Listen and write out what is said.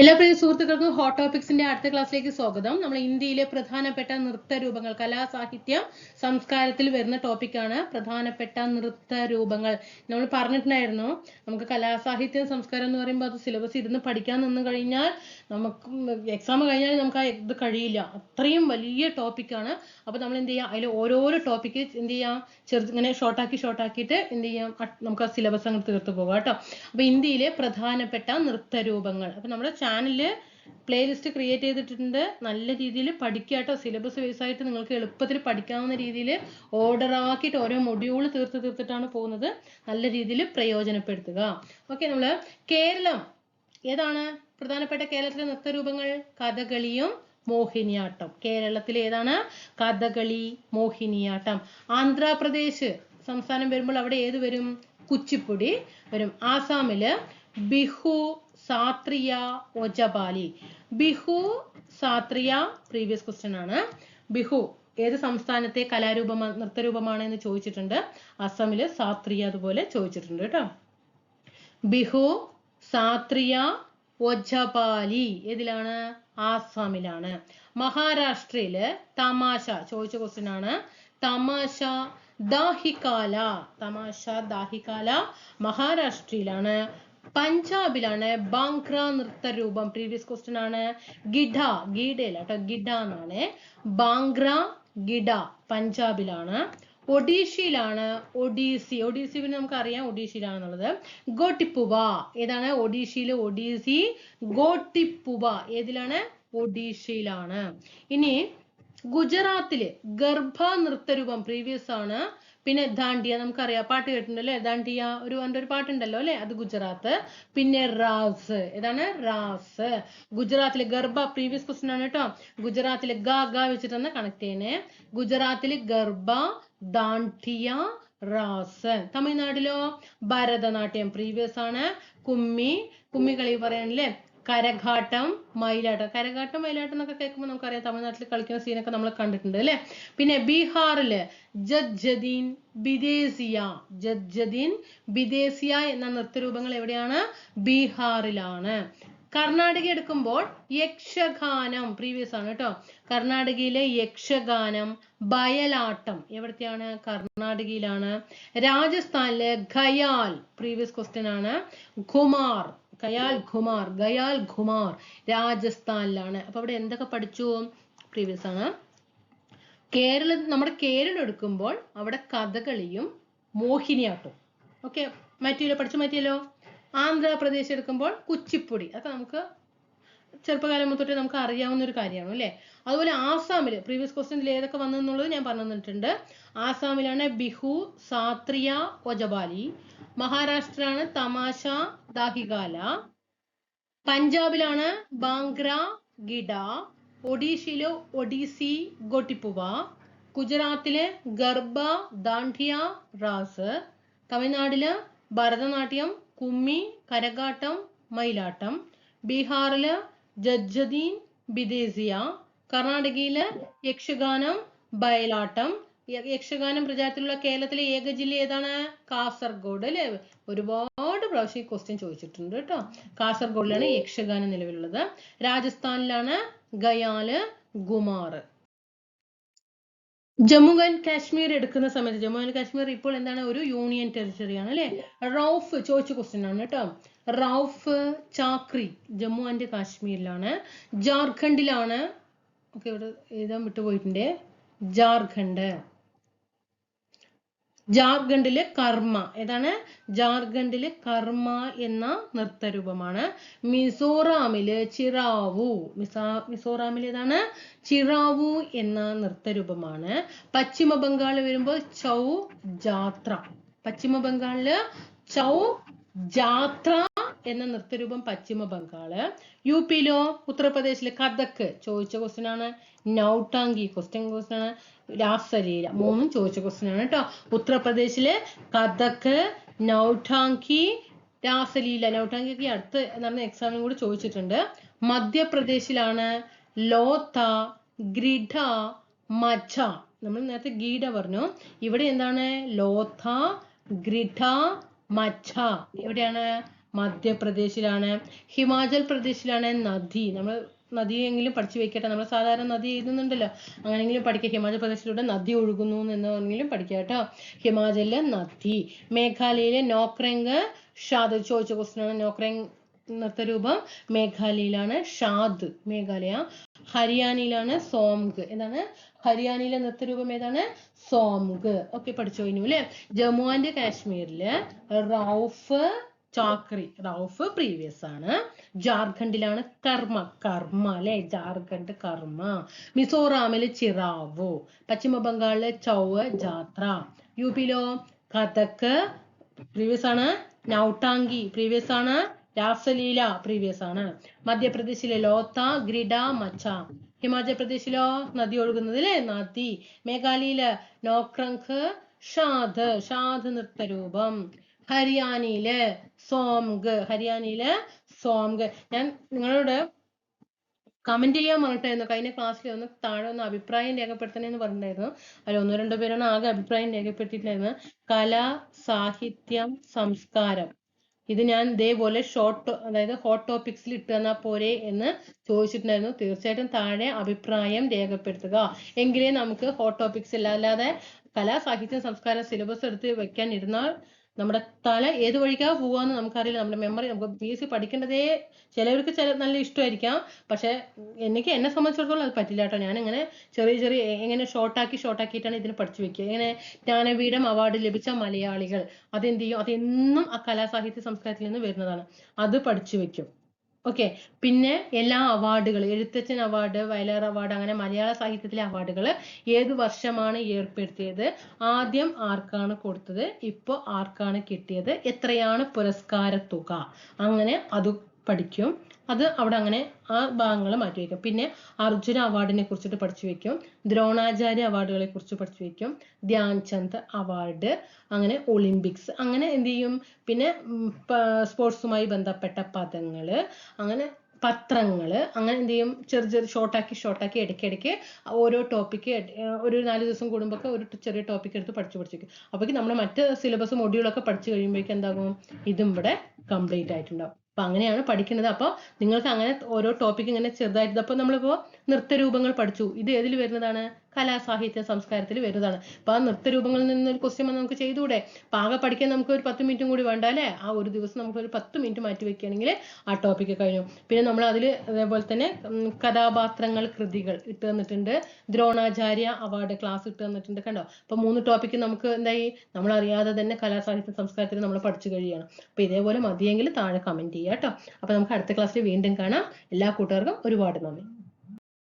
എല്ലാ പ്രിയ സുഹൃത്തുക്കൾക്കും ഹോട്ട് ടോപ്പിക്സിന്റെ അടുത്ത ക്ലാസ്സിലേക്ക് സ്വാഗതം. നമ്മൾ ഇന്ത്യയിലെ പ്രധാനപ്പെട്ട നൃത്ത രൂപങ്ങൾ കലാ സാഹിത്യം സംസ്കാരത്തിൽ വരുന്ന ടോപ്പിക്കാണ് പ്രധാനപ്പെട്ട നൃത്ത രൂപങ്ങൾ. നമ്മൾ പറഞ്ഞിട്ടുണ്ടായിരുന്നു നമുക്ക് കലാസാഹിത്യ സംസ്കാരം എന്ന് പറയുമ്പോൾ അത് സിലബസ് ഇരുന്ന് പഠിക്കാൻ നിന്ന് കഴിഞ്ഞാൽ നമുക്ക് എക്സാം കഴിഞ്ഞാൽ നമുക്ക് ഇത് കഴിയില്ല. അത്രയും വലിയ ടോപ്പിക്കാണ് അപ്പോൾ നമ്മൾ എന്ത് ചെയ്യാം? അതിൽ ഓരോരോ ടോപ്പിക്ക് എന്ത് ചെയ്യാം? ചെറു ഇങ്ങനെ ഷോർട്ടാക്കി ഷോർട്ടാക്കിയിട്ട് എന്ത് ചെയ്യാം? നമുക്ക് ആ സിലബസ് അങ്ങ് തീർത്ത് പോകാം കേട്ടോ. അപ്പോൾ ഇന്ത്യയിലെ പ്രധാനപ്പെട്ട നൃത്ത രൂപങ്ങൾ. അപ്പോൾ നമ്മുടെ ചാനലിൽ പ്ലേലിസ്റ്റ് ക്രിയേറ്റ് ചെയ്തിട്ടുണ്ട്. നല്ല രീതിയിൽ പഠിക്കുക കേട്ടോ സിലബസ് വൈസ് ആയിട്ട് നിങ്ങൾക്ക് എളുപ്പത്തിൽ പഠിക്കാവുന്ന രീതിയിൽ ഓർഡർ ആക്കിയിട്ട് ഓരോ മൊഡ്യൂൾ തീർത്ത് തീർത്തിട്ടാണ് പോകുന്നത്. നല്ല രീതിയിൽ പ്രയോജനപ്പെടുത്തുക. ഓക്കെ നമ്മൾ കേരളം. ഏതാണ് പ്രധാനപ്പെട്ട കേരളത്തിലെ നൃത്തരൂപങ്ങൾ? കഥകളിയും മോഹിനിയാട്ടം. കേരളത്തിൽ ഏതാണ്? കഥകളി മോഹിനിയാട്ടം. ആന്ധ്രാപ്രദേശ് സംസ്ഥാനം വരുമ്പോൾ അവിടെ ഏത് വരും? കുച്ചിപ്പുടി വരും. ആസാമിൽ ബിഹു സാത്രിയ ഒജബാലി. ബിഹു സാത്രിയ പ്രീവിയസ് ക്വസ്റ്റ്യൻ ആണ്. ബിഹു ഏത് സംസ്ഥാനത്തെ കലാരൂപമാണ് നൃത്തരൂപമാണ് എന്ന് ചോദിച്ചിട്ടുണ്ട്. അസമിൽ സാത്രിയ അതുപോലെ ചോദിച്ചിട്ടുണ്ട് കേട്ടോ. ബിഹു സാത്രിയ ഒജബാലി ഏതിലാണ്? ആസാമിലാണ്. മഹാരാഷ്ട്രയിൽ തമാശ ചോദിച്ച ക്വസ്റ്റ്യൻ ആണ്. തമാശ ദാഹികാല തമാശ ദാഹികാല മഹാരാഷ്ട്രയിലാണ്. പഞ്ചാബിലാണ് ബാങ്ക്ര നൃത്ത രൂപം. പ്രീവിയസ് ക്വസ്റ്റ്യൻ ആണ്. ഗിഡ ഗീഡയല്ല കേട്ടോ ഗിഡ എന്നാണ്. ബാങ്ക്ര ഗിഡ പഞ്ചാബിലാണ്. ഒഡീഷയിലാണ് ഒഡീസി. ഒഡീസി പിന്നെ നമുക്ക് അറിയാം ഒഡീഷയിലാണെന്നുള്ളത്. ഗോട്ടിപ്പുവ ഏതാണ്? ഒഡീഷയിലെ ഒഡീസി ഗോട്ടിപ്പുവ ഏതിലാണ്? ഒഡീഷയിലാണ്. ഇനി ഗുജറാത്തിലെ ഗർഭ നൃത്തരൂപം പ്രീവിയസ് ആണ്. പിന്നെ ദാണ്ടിയ നമുക്കറിയാം പാട്ട് കേട്ടിട്ടുണ്ടല്ലേ? ദാണ്ടിയ ഒരു എന്റെ ഒരു പാട്ടുണ്ടല്ലോ അല്ലെ? അത് ഗുജറാത്ത്. പിന്നെ റാസ്. ഏതാണ്? റാസ്. ഗുജറാത്തിലെ ഗർഭ പ്രീവിയസ് ക്വസ്റ്റൻ ആണ് കേട്ടോ. ഗുജറാത്തിലെ ഗ ഗ വെച്ചിട്ടാണ് കണക്ട് ചെയ്യണേ ഗുജറാത്തിലെ ഗർഭ ദാണ്ടിയ റാസ്. തമിഴ്നാട്ടിലോ? ഭരതനാട്യം പ്രീവിയസ് ആണ്. കുമ്മി കുമ്മികളി പറയാനല്ലേ? കരഘാട്ടം മയിലാട്ടം. കരഘാട്ടം മയിലാട്ടം എന്നൊക്കെ കേൾക്കുമ്പോൾ നമുക്കറിയാം തമിഴ്നാട്ടിൽ കളിക്കുന്ന സീനൊക്കെ നമ്മൾ കണ്ടിട്ടുണ്ട് അല്ലെ? പിന്നെ ബീഹാറിൽ ജദ്ജദീൻ ബിദേശിയ ജദ്ജദീൻ ബിദേശിയ എന്ന നൃത്തരൂപങ്ങൾ എവിടെയാണ്? ബീഹാറിലാണ്. കർണാടക എടുക്കുമ്പോൾ യക്ഷഗാനം പ്രീവിയസ് ആണ് കേട്ടോ. കർണാടകയിലെ യക്ഷഗാനം ബയലാട്ടം എവിടത്തെയാണ്? കർണാടകയിലാണ്. രാജസ്ഥാനിലെ ഖയാൽ പ്രീവിയസ് ക്വസ്റ്റ്യൻ ആണ്. ഖുമാർ ഖയാൽ ഖുമാർ ഗയാൽ ഖുമാർ രാജസ്ഥാനിലാണ്. അപ്പൊ അവിടെ എന്തൊക്കെ പഠിച്ചു? പ്രീവിയസ് ആണ്. കേരള നമ്മുടെ കേരളം എടുക്കുമ്പോൾ അവിടെ കഥകളിയും മോഹിനിയാട്ടവും. ഓക്കെ മാറ്റിയല്ലോ? പഠിച്ചു മാറ്റിയല്ലോ? ആന്ധ്രാപ്രദേശ് എടുക്കുമ്പോൾ കുച്ചിപ്പുടി. അതൊക്കെ നമുക്ക് ചെറുപ്പകാലം തൊട്ട് നമുക്ക് അറിയാവുന്ന ഒരു കാര്യമാണ് അല്ലേ? അതുപോലെ ആസാമിൽ പ്രീവിയസ് ക്വസ്റ്റ്യനിൽ ഏതൊക്കെ വന്നു എന്നുള്ളത് ഞാൻ പറഞ്ഞു തന്നിട്ടുണ്ട് ആസാമിലാണ് ബിഹു സാത്രിയ ഒജബാലി. മഹാരാഷ്ട്രയാണ് തമാശ ദാഹികാല. പഞ്ചാബിലാണ് ബാംഗ്ര ഗിഡ. ഒഡീഷയിലെ ഒഡീസി ഗോട്ടിപ്പുവ. ഗുജറാത്തിലെ ഗർഭ ദാണ്ഡിയ റാസ്. തമിഴ്നാട്ടിൽ ഭരതനാട്യം കുമ്മി കരകാട്ടം മയിലാട്ടം. ബീഹാറിൽ ജജ്ജദീൻ ബിദേസിയ കർണാടകയിലെ യക്ഷഗാനം ബയലാട്ടം. യക്ഷഗാനം പ്രചാരത്തിലുള്ള കേരളത്തിലെ ഏക ജില്ല ഏതാണ്? കാസർഗോഡ് അല്ലെ? ഒരുപാട് പ്രാവശ്യം ഈ ക്വസ്റ്റ്യൻ ചോദിച്ചിട്ടുണ്ട് കേട്ടോ. കാസർഗോഡിലാണ് യക്ഷഗാനം നിലവിലുള്ളത്. രാജസ്ഥാനിലാണ് ഗയാൽ ഗുമാർ. ജമ്മു ആൻഡ് കാശ്മീർ എടുക്കുന്ന സമയത്ത് ജമ്മു ആൻഡ് കാശ്മീർ ഇപ്പോൾ എന്താണ്? ഒരു യൂണിയൻ ടെറിട്ടറിയാണ് അല്ലെ? റൌഫ് ചോദിച്ച ക്വസ്റ്റ്യൻ ആണ് കേട്ടോ. റൌഫ് ചാക്രി ജമ്മു ആൻഡ് കാശ്മീരിലാണ്. ജാർഖണ്ഡിലാണ്. ഓക്കെ ഇവിടെ എഴുതാൻ വിട്ടുപോയിട്ടുണ്ട്. ജാർഖണ്ഡ്. ജാർഖണ്ഡിലെ കർമ്മ. ഏതാണ്? ജാർഖണ്ഡിലെ കർമ്മ എന്ന നൃത്തരൂപമാണ്. മിസോറാമിൽ ചിറാവു. മിസാ മിസോറാമിൽ ഏതാണ്? ചിറാവു എന്ന നൃത്തരൂപമാണ്. പശ്ചിമ ബംഗാൾ വരുമ്പോൾ ചൗ ജാത്ര. പശ്ചിമ ബംഗാളിൽ ചൗ ജാത്ര എന്ന നൃത്തരൂപം പശ്ചിമ ബംഗാൾ. യു പിയിലോ ഉത്തർപ്രദേശിലെ കഥക്ക് ചോദിച്ച ക്വസ്റ്റ്യൻ ആണ്. നൗട്ടാങ്കി ക്വസ്റ്റ്യൻ ക്വസ്റ്റ്യൻ ആണ്. രാസലീല മൂന്നും ചോദിച്ച ക്വസ്റ്റ്യൻ ആണ് കേട്ടോ ഉത്തർപ്രദേശിലെ കഥക്ക് നൗട്ടാങ്കി രാസലീല. നൗട്ടാങ്കി ഒക്കെ അടുത്ത് നടന്ന എക്സാമിനും കൂടി ചോദിച്ചിട്ടുണ്ട്. മധ്യപ്രദേശിലാണ് ലോത്ത ഗ്രിഡ മച്ച നമ്മൾ നേരത്തെ ഗീഡ പറഞ്ഞു. ഇവിടെ എന്താണ്? ലോത്ത ഗ്രിഡ മച്ച എവിടെയാണ് മധ്യപ്രദേശിലാണ് ഹിമാചൽ പ്രദേശിലാണ് നദി. നമ്മൾ നദിയെങ്കിലും പഠിച്ചു വെക്കട്ടെ. നമ്മൾ സാധാരണ നദി എഴുതുന്നുണ്ടല്ലോ. അങ്ങനെയെങ്കിലും പഠിക്കുക ഹിമാചൽ പ്രദേശിലൂടെ നദി ഒഴുകുന്നു എന്നെങ്കിലും പഠിക്കുക കേട്ടോ. ഹിമാചലിലെ നദി. മേഘാലയയിലെ നോക്രംഗ് ഷാദ്. ചോദിച്ച ക്വസ്റ്റിനാണ് നോക്രംഗ് നൃത്തരൂപം മേഘാലയയിലാണ് ഷാദ്. മേഘാലയ. ഹരിയാനയിലാണ് സോംഗ്. എന്താണ്? ഹരിയാനയിലെ നൃത്തരൂപം ഏതാണ്? സോംഗ്. ഒക്കെ പഠിച്ചു കഴിഞ്ഞു അല്ലെ ജമ്മു ആൻഡ് കാശ്മീരിൽ റൌഫ് ചാക്രി റൌഫ് പ്രീവിയസ് ആണ്. ജാർഖണ്ഡിലാണ് കർമ്മ കർമ്മ അല്ലെ? ജാർഖണ്ഡ് കർമ്മ. മിസോറാമിൽ ചിറാവു. പശ്ചിമ ബംഗാളിലെ ചൗവ ജാത്ര. യു പിയിലോ കഥക്ക് പ്രീവിയസ് ആണ് നൗട്ടാങ്കി പ്രീവിയസ് ആണ് രാസലീല പ്രീവിയസ് ആണ്. മധ്യപ്രദേശിലെ ലോത്ത ഗ്രിഡ മച്ച. ഹിമാചൽ പ്രദേശിലോ നദി ഒഴുകുന്നത് അല്ലേ നദി. മേഘാലയയിലെ നോക്രങ്ക് ഷാദ് ഷാദ് നൃത്തരൂപം. ഹരിയാനയിൽ സോംഗ് ഹരിയാനയിൽ സോംഗ്. ഞാൻ നിങ്ങളോട് കമന്റ് ചെയ്യാൻ പറഞ്ഞിട്ടായിരുന്നു. കഴിഞ്ഞ ക്ലാസ്സിൽ ഒന്ന് താഴെ ഒന്ന് അഭിപ്രായം രേഖപ്പെടുത്തണേന്ന് പറഞ്ഞിട്ടുണ്ടായിരുന്നു. അതിൽ ഒന്നോ രണ്ടോ പേരാണ് ആകെ അഭിപ്രായം രേഖപ്പെടുത്തിയിട്ടുണ്ടായിരുന്നത് കല സാഹിത്യം സംസ്കാരം. ഇത് ഞാൻ ഇതേപോലെ ഷോർട്ട് അതായത് ഹോട്ട് ടോപ്പിക്സിൽ ഇട്ട് തന്നാൽ പോരെ എന്ന് ചോദിച്ചിട്ടുണ്ടായിരുന്നു. തീർച്ചയായിട്ടും താഴെ അഭിപ്രായം രേഖപ്പെടുത്തുക. എങ്കിലേ നമുക്ക് ഹോട്ട് ടോപ്പിക്സ് അല്ലാതെ കലാ സാഹിത്യം സംസ്കാരം സിലബസ് എടുത്ത് വെക്കാൻ ഇരുന്നാൽ നമ്മുടെ തല ഏത് വഴിക്കാ പോവാന്ന് നമുക്കറിയില്ല. നമ്മുടെ മെമ്മറി നമുക്ക് പി എസ് സി പഠിക്കേണ്ടതേ ചിലവർക്ക് ചില നല്ല ഇഷ്ടമായിരിക്കാം. പക്ഷെ എനിക്ക് എന്നെ സംബന്ധിച്ചിടത്തോളം അത് പറ്റില്ല കേട്ടോ. ഇങ്ങനെ ചെറിയ ചെറിയ എങ്ങനെ ഷോർട്ടാക്കി ഷോർട്ടാക്കിയിട്ടാണ് ഇതിന് പഠിച്ചു വെക്കുക. ഇങ്ങനെ ജ്ഞാനപീഠം അവാർഡ് ലഭിച്ച മലയാളികൾ അതെന്ത് ചെയ്യും? അതെന്നും ആ കലാസാഹിത്യ സംസ്കാരത്തിൽ നിന്ന് വരുന്നതാണ്. അത് പഠിച്ചു വെക്കും. ഓക്കെ പിന്നെ എല്ലാ അവാർഡുകൾ എഴുത്തച്ഛൻ അവാർഡ് വയലാർ അവാർഡ് അങ്ങനെ മലയാള സാഹിത്യത്തിലെ അവാർഡുകൾ ഏത് വർഷമാണ് ഏർപ്പെടുത്തിയത്? ആദ്യം ആർക്കാണ് കൊടുത്തത്? ഇപ്പോൾ ആർക്കാണ് കിട്ടിയത്? എത്രയാണ് പുരസ്കാര തുക? അങ്ങനെ അത് പഠിക്കും. അത് അവിടെ അങ്ങനെ ആ ഭാഗങ്ങൾ മാറ്റി വെക്കും പിന്നെ അർജുന അവാർഡിനെ കുറിച്ചിട്ട് പഠിച്ചു വെക്കും ദ്രോണാചാര്യ അവാർഡുകളെ കുറിച്ച് പഠിച്ചു വെക്കും ധ്യാൻ ചന്ദ് അവാർഡ് അങ്ങനെ ഒളിമ്പിക്സ് അങ്ങനെ എന്ത് ചെയ്യും? പിന്നെ സ്പോർട്സുമായി ബന്ധപ്പെട്ട പദങ്ങൾ അങ്ങനെ പത്രങ്ങൾ അങ്ങനെ എന്ത് ചെയ്യും? ചെറിയ ചെറിയ ഷോർട്ടാക്കി ഷോർട്ടാക്കി ഇടയ്ക്കിടയ്ക്ക് ഓരോ ടോപ്പിക്ക് ഒരു നാല് ദിവസം കൂടുമ്പോൾ ഒരു ചെറിയ ടോപ്പിക് എടുത്ത് പഠിച്ചു പഠിച്ചു വെക്കും അപ്പോഴേക്കും നമ്മൾ മറ്റ് സിലബസ് മൊഡ്യൂളൊക്കെ പഠിച്ചു കഴിയുമ്പോഴേക്കും എന്താകും? ഇതും ഇവിടെ കംപ്ലീറ്റ് ആയിട്ടുണ്ടാവും. അപ്പൊ അങ്ങനെയാണ് പഠിക്കുന്നത്. അപ്പോൾ നിങ്ങൾക്ക് അങ്ങനെ ഓരോ ടോപ്പിക് ഇങ്ങനെ ചെറുതായിട്ട് അപ്പോൾ നമ്മളിപ്പോ നൃത്തരൂപങ്ങൾ പഠിച്ചു. ഇത് ഏതിൽ വരുന്നതാണ്? കലാസാഹിത്യ സംസ്കാരത്തിൽ വരുന്നതാണ്. അപ്പൊ ആ നൃത്തരൂപങ്ങളിൽ നിന്ന് ഒരു ക്വസ്റ്റ്യൻ നമുക്ക് ചെയ്തുകൂടെ? ആകെ പഠിക്കാൻ നമുക്ക് ഒരു പത്ത് മിനിറ്റും കൂടി വേണ്ട അല്ലേ? ആ ഒരു ദിവസം നമുക്ക് ഒരു പത്ത് മിനിറ്റ് മാറ്റി വെക്കുകയാണെങ്കിൽ ആ ടോപ്പിക് കഴിഞ്ഞു. പിന്നെ നമ്മൾ അതിൽ അതേപോലെ തന്നെ കഥാപാത്രങ്ങൾ കൃതികൾ ഇട്ട് തന്നിട്ടുണ്ട്. ദ്രോണാചാര്യ അവാർഡ് ക്ലാസ് ഇട്ട് തന്നിട്ടുണ്ട് കണ്ടോ? അപ്പൊ മൂന്ന് ടോപ്പിക്ക് നമുക്ക് എന്തായി? നമ്മൾ അറിയാതെ തന്നെ കലാസാഹിത്യ സംസ്കാരത്തിൽ നമ്മൾ പഠിച്ചു കഴിയുകയാണ്. അപ്പൊ ഇതേപോലെ മതിയെങ്കിൽ താഴെ കമന്റ് ചെയ്യാം കേട്ടോ. അപ്പൊ നമുക്ക് അടുത്ത ക്ലാസ്സിൽ വീണ്ടും കാണാം. എല്ലാ കൂട്ടുകാർക്കും ഒരുപാട് നന്ദി.